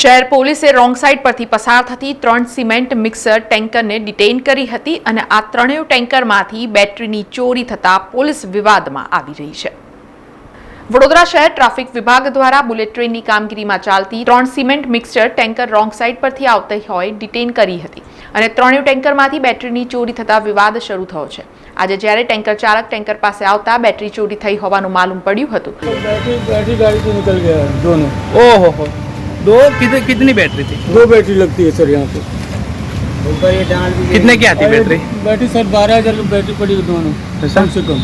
શહેર પોલીસે wrong side પરથી પસાર થતી ત્રણ સિમેન્ટ મિક્સર ટેન્કરને ડિટેન કરી હતી અને આ ત્રણેય ટેન્કરમાંથી બેટરીની ચોરી થતાં પોલીસ વિવાદમાં આવી રહી છે. વડોદરા શહેર ટ્રાફિક વિભાગ દ્વારા બુલેટ ટ્રેનની કામગીરીમાં ચાલતી ત્રણ cement mixer tanker wrong side પરથી આવતી હોય ડિટેન કરી હતી અને ત્રણેય ટેન્કરમાંથી બેટરીની ચોરી થતાં વિવાદ શરૂ થયો છે. આજે જ્યારે ટેન્કર ચાલક ટેન્કર પાસે આવતા બેટરી ચોરી થઈ હોવાનું માલુમ પડ્યું હતું. बैटरी गाड़ी से निकल गया है दोनों ओ हो हो दो कितने कितनी बैटरी थी दो बैटरी लगती है सर यहाँ पे कितने की आती बैटरी बैटरी सर बारह हजार की बैटरी पड़ी है दोनों ऐसा? कम से कम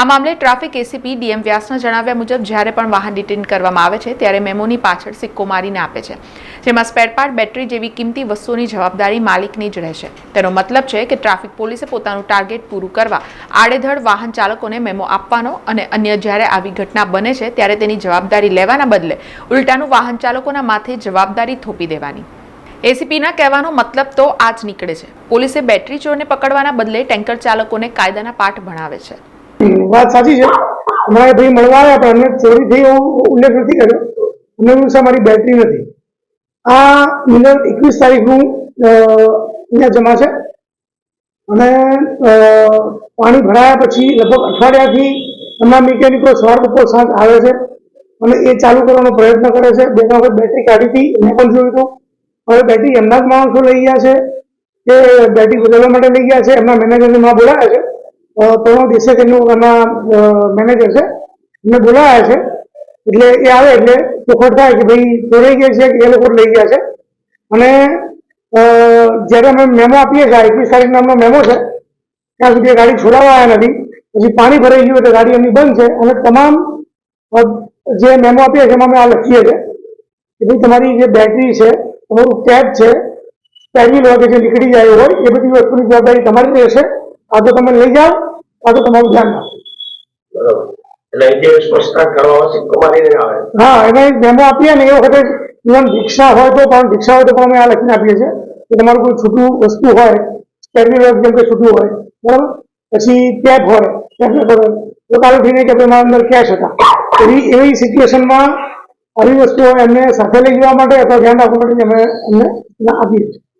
આ મામલે ટ્રાફિક એસીપી ડીએમ વ્યાસના જણાવ્યા મુજબ જ્યારે પણ વાહન ડિટેન કરવામાં આવે છે ત્યારે મેમોની પાછળ સિક્કો મારીને આપે છે, જેમાં સ્પેરપાર્ટ બેટરી જેવી કિંમતી વસ્તુઓની જવાબદારી માલિકની જ રહેશે તેનો મતલબ છે કે ટ્રાફિક પોલીસે પોતાનું ટાર્ગેટ પૂરું કરવા આડેધડ વાહન ચાલકોને મેમો આપવાનો અને અન્ય જ્યારે આવી ઘટના બને છે ત્યારે તેની જવાબદારી લેવાના બદલે ઉલટાનું વાહન ચાલકોના માથે જવાબદારી થોપી દેવાની. એસીપીના કહેવાનો મતલબ તો આ જ નીકળે છે. પોલીસે બેટરી ચોરને પકડવાના બદલે ટેન્કર ચાલકોને કાયદાના પાઠ ભણાવે છે. વાત સાચી છે. અમારા ભાઈ મળવા આવ્યા પણ અમને ચોરી થઈ એવું ઉલ્લેખ નથી કર્યો. અમને એવું છે મારી બેટરી નથી. આ મિનર એકવીસ તારીખનું અહીંયા જમા છે. અને પાણી ભરાયા પછી લગભગ અઠવાડિયાથી એમના મિકેનિકો સવાર બપોર સાંજ આવે છે અને એ ચાલુ કરવાનો પ્રયત્ન કરે છે. બે વખત બેટરી કાઢી હતી, એને પણ જોયું હતું. હવે બેટરી એમના જ માણસો લઈ ગયા છે કે બેટરી બદલવા માટે લઈ ગયા છે. એમના મેનેજરને માં બોલાવ્યા છે. અ, પ્રણવ દેસાઈનું એના મેનેજર છે એમને બોલાવ્યા છે એટલે એ આવે એટલે ચોખવટ થાય કે ભાઈ ચોરાઈ ગયા છે કે એ લોકો લઈ ગયા છે. અને જ્યારે અમે મેમો આપીએ છીએ એકવીસ તારીખ નામનો મેમો છે ત્યાં સુધી ગાડી છોડાવવા આવ્યા નથી. પછી પાણી ભરાઈ ગયું એટલે ગાડી એમની બંધ છે. અને તમામ જે મેમો આપીએ છીએ એમાં અમે આ લખીએ છીએ કે ભાઈ તમારી જે બેટરી છે તમારું કેબ છે પેન્સિલ કે જે નીકળી જાય હોય એ બધી વસ્તુની જવાબદારી તમારી રહેશે. આ તો તમે લઈ જાઓ આ તો તમારું ધ્યાન રાખો. હા એને મેમો આપીએ ને એ વખતે ઇવન હોય તો પણ રિક્ષા હોય તો પણ અમે આ લખીને આપીએ છીએ કે તમારું કોઈ છૂટું વસ્તુ હોય સ્પેરવી જેમ કે છૂટું હોય બરાબર? પછી ટેપ હોય ટેપ હોય તો કાલે થઈને કે મારા અંદર કેશ હતા. એવી એવી સિચ્યુએશનમાં આવી વસ્તુઓ એમને સાથે લઈ જવા માટે અથવા ધ્યાન રાખવા માટે અમે એમને આપીએ છીએ.